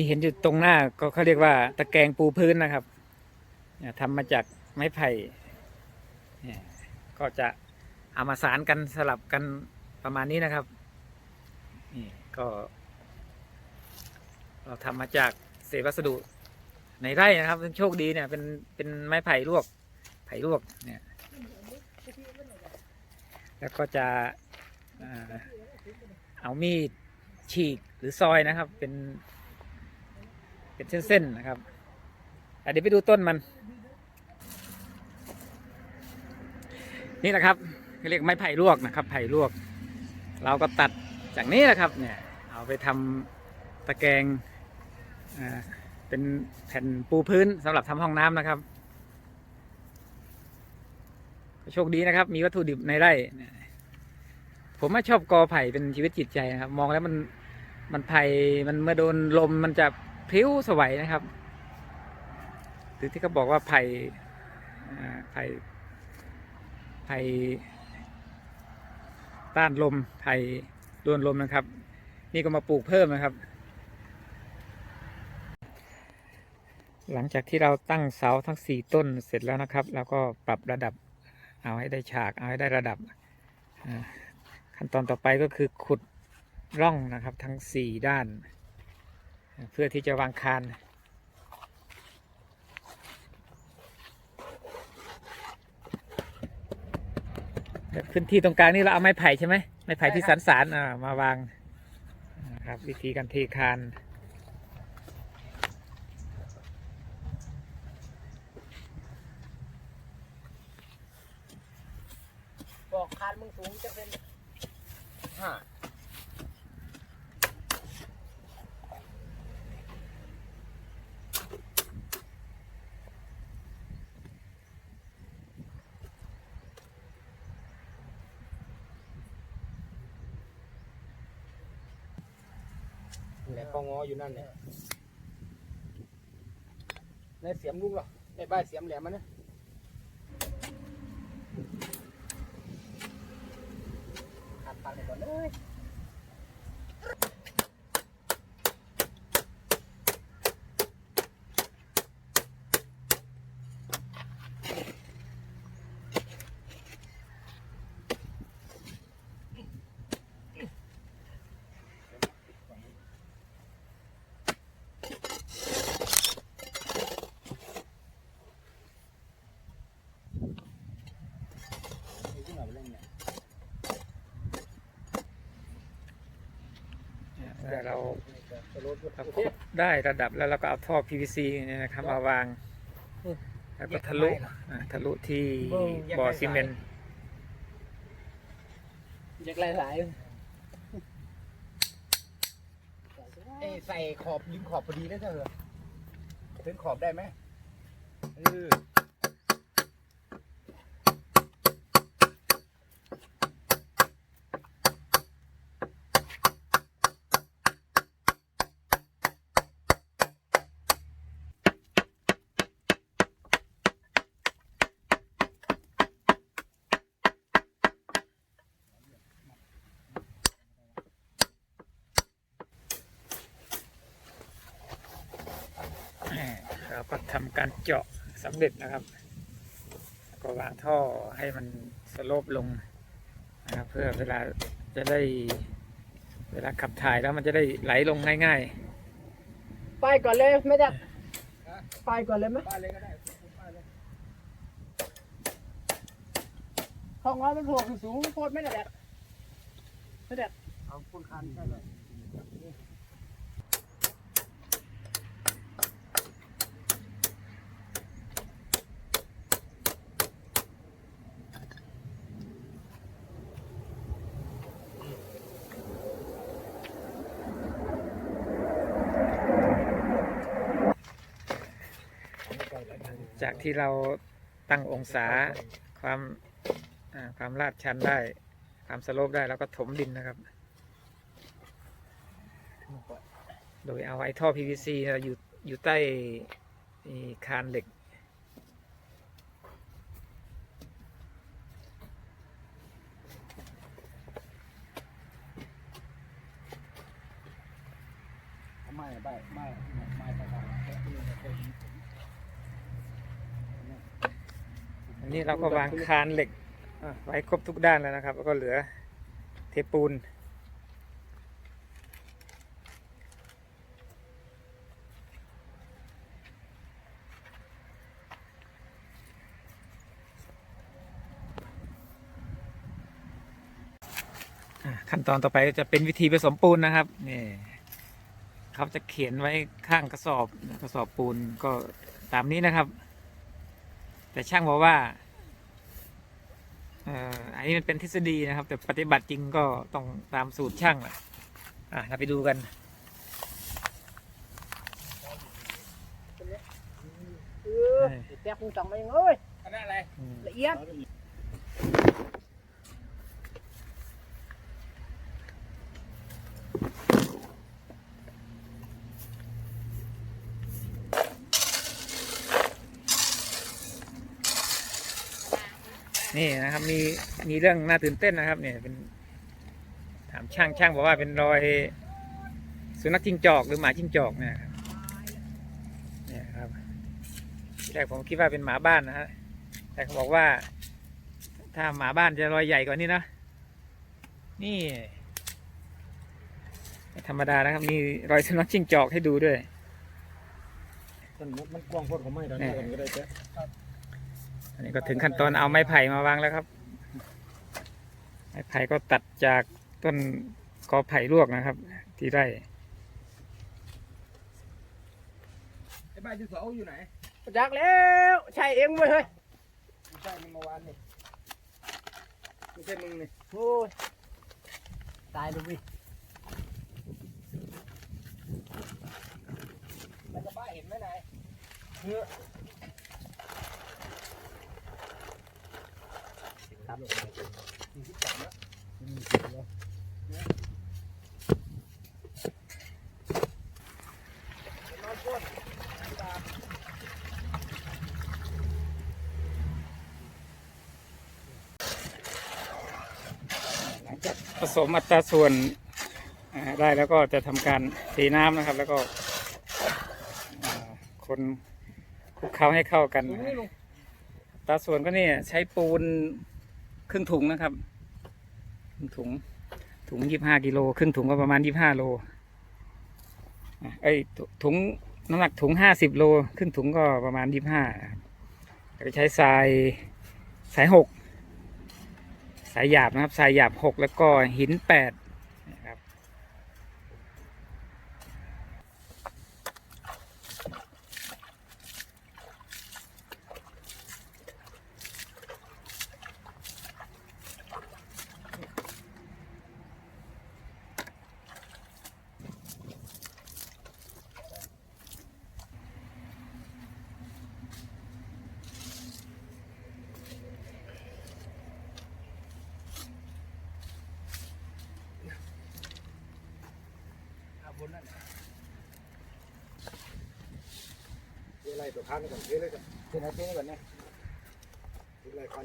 ที่เห็นอยู่ตรงหน้าก็เขาเรียกว่าตะแกรงปูพื้นนะครับเนี่ยทำมาจากไม้ไผ่เนี่ยก็จะเอามาสารกันสลับกันประมาณนี้นะครับนี่ก็ เราทำมาจากเศษวัสดุในไร่นะครับโชคดีเนี่ยเป็นเป็นไม้ไผ่ลวกไผ่ลวกเนี่ยแล้วก็จะเอามีดฉีกหรือซอยนะครับเป็น เป็นเส้นๆนะครับอะเดี๋ยวไปดูต้นมัน นี่แหละครับเรียกไม้ไผ่ลวกนะครับ ไผ่ลวก เราก็ตัดจากนี้แหละครับ เนี่ยเอาไปทำตะแกรงเป็นแผ่นปูพื้นสำหรับทำห้องน้ำนะครับโชคดีนะครับ มีวัตถุดิบในไร่ผมว่าชอบกอไผ่เป็นชีวิตจิตใจนะครับ มองแล้วมันมันไผ่มันเมื่อโดนลมมันจะ พลิ้วสวัยนะครับหรือที่เขาบอกว่าไผ่ไผ่ไผ่ต้านลมไผ่โดนลมนะครับ นี่ก็มาปลูกเพิ่มนะครับ หลังจากที่เราตั้งเสาทั้งสี่ต้นเสร็จแล้วนะครับเราก็ปรับระดับเอาให้ได้ฉากเอาให้ได้ระดับ ขั้นตอนต่อไปก็คือขุดร่องนะครับทั้งสี่ด้าน เพื่อที่จะวางคานแบบพื้นที่ตรงกลางนี่เราเอาไม้ไผ่ใช่ไหมไม้ไผ่ที่สันสารอ่ามาวางนะครับวิธีการเทคานบอกคานมึงสูงจะเป็นห้า นี่แหละก็งออยู่นั่นเนี่ยในเสียมลุงเหรอในบ้านเสียมแหลมมันนะ ขาดปากไปก่อนเลย นี่ขึ้นมาไปเล่นเนี่ย แต่เรา สโลว์ เราโอเคขุดได้ระดับแล้วเราก็เอาท่อ PVC เนี่ยนะครับมาวาง แล้วก็ทะลุอ่าทะลุที่บ่อซีเมนต์อยากไล่หลายเอ้ยใส่ขอบยิงขอบพอดีได้เถอะถึงขอบได้ไหมเออ เราก็ทำการเจาะสำเร็จนะครับ ก็วางท่อให้มันสโลปลงนะครับเพื่อเวลาจะได้เวลาขับถ่ายแล้วมันจะได้ไหลลงง่ายไปก่อนเลยไม่ได้ไปก่อนเลยไหมป้ายเลยก็ได้ป้ายเลยห้องน้อยมันโผล่สูงโคตรไม่ได้แดดไม่แดดเอาคนคันใช่เลย จากที่เราตั้งองศาความความลาดชันได้ความสโลปได้แล้วก็ถมดินนะครับ โดยเอาไอ้ท่อ PVC นี่ยอยู่อยู่ใต้คานเหล็ก ไม่ไม่ไม่ไม่ไปทางแค่ที่มั นเป็นอันนี้เราก็วางคานเหล็กอะไว้ครบทุกด้านแล้วนะครับ แล้วก็เหลือเทปูนอะขั้นตอนต่อไปจะเป็นวิธีผสมปูนนะครับนี่เขาจะเขียนไว้ข้างกระสอบกระสอบปูนก็ตามนี้นะครับ แต่ช่างบอกว่าเอ่ออันนี้มันเป็นทฤษฎีนะครับ แต่ปฏิบัติจริงก็ต้องตามสูตรช่างแหละอะเราไปดูกันเออแตกมึงจังมาเองเอ้ยคณะอะไร อืมละเอียด นี่นะครับมีมีเรื่องน่าตื่นเต้นนะครับเนี่ยเป็นถามช่างช่างบอกว่าเป็นรอยสุนัขจิ้งจอกหรือหมาจิ้งจอกเนี่ยครับเนี่ยครับที่แรกผมคิดว่าเป็นหมาบ้านนะฮะแต่เขาบอกว่า ถ้าหมาบ้านจะรอยใหญ่กว่านี้นะนี่ไม่ธรรมดานะครับ มีรอยสุนัขจิ้งจอกให้ดูด้วยมันมันกว้างโพดของไม่ตอนนี้ก็ได้เจ๊ อันนี้ก็ถึงขั้นตอนเอาไม้ไผ่มาวางแล้วครับ ไม้ไผ่ก็ตัดจากต้นกอไผ่ลวกนะครับ ที่ไร่ไอ้บ้านที่เสาอยู่ไหนจักแล้ว ใช่เองเว้ยเฮ้ยไม่ใช่มันเมื่อวานนี่ไม่ใช่มึงนี่โอ้ยตายเลยวิแล้วก็ป้าเห็นไหมนายผสมอัตราส่วนได้แล้วก็จะทำการเทน้ำนะครับ แล้วก็คนคลุกเคล้าให้เข้ากันอัตราส่วนก็เนี่ยใช้ปูน ครึ่งถุงนะครับครึ่งถุง ถุงยี่ห้ากิโลครึ่งถุงก็ประมาณยี่ห้าโลไอ้ถุงน้ำหนักถุงห้าสิบโลครึ่งถุงก็ประมาณยี่ห้าไปใช้ทรายสายหกสายหยาบนะครับสายหยาบหกแล้วก็หินแปดนะครับ คนนั่นเจ๊อะไรตัวพันก่อนเจ๊เลยก่อนเจ๊นะเจ๊ก่อนเนี่ยเจ๊อะไรควัน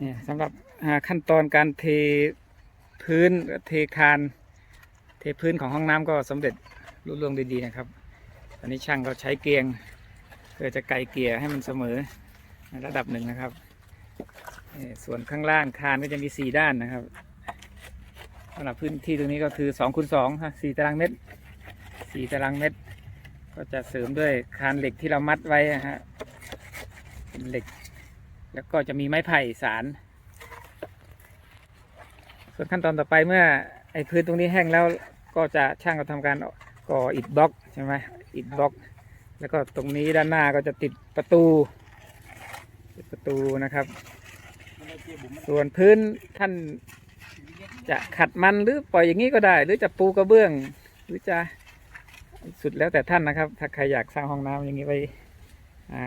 เนี่ยสำหรับขั้นตอนการเทพื้นเทคาน เทพื้นของห้องน้ำก็สำเร็จรุ่ล่วงด้วยดีนะครับ ตอนนี้ช่างก็ใช้เกียงเพื่อจะไกลเกลี่ยให้มันเสมอในระดับหนึ่งนะครับ ส่วนข้างล่างคานก็จะมีสี่ด้านนะครับสำหรับพื้นที่ตรงนี้ก็คือสองคูณสองสี่ตารางเมตรสี่ตารางเมตร ก็จะเสริมด้วยคานเหล็กที่เรามัดไว้นะฮะเป็นเหล็ก แล้วก็จะมีไม้ไผ่สาร ส่วนขั้นตอนต่อไปเมื่อไอ้พื้นตรงนี้แห้งแล้วก็จะช่างก็ทำการก่ออิฐบล็อกใช่ไหมอิฐบล็อก แล้วก็ตรงนี้ด้านหน้าก็จะติดประตูติดประตูนะครับ ส่วนพื้นท่านจะขัดมันหรือปล่อยอย่างนี้ก็ได้ หรือจะปูกระเบื้อง หรือจะสุดแล้วแต่ท่านนะครับ ถ้าใครอยากสร้างห้องน้ำอย่างนี้ไว้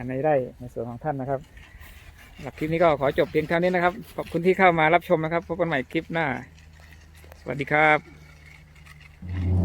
ในไร่ในส่วนของท่านนะครับ หรับคลิปนี้ก็ขอจบเพียงเท่านี้นะครับ ขอบคุณที่เข้ามารับชมนะครับ พบกันใหม่คลิปหน้า สวัสดีครับ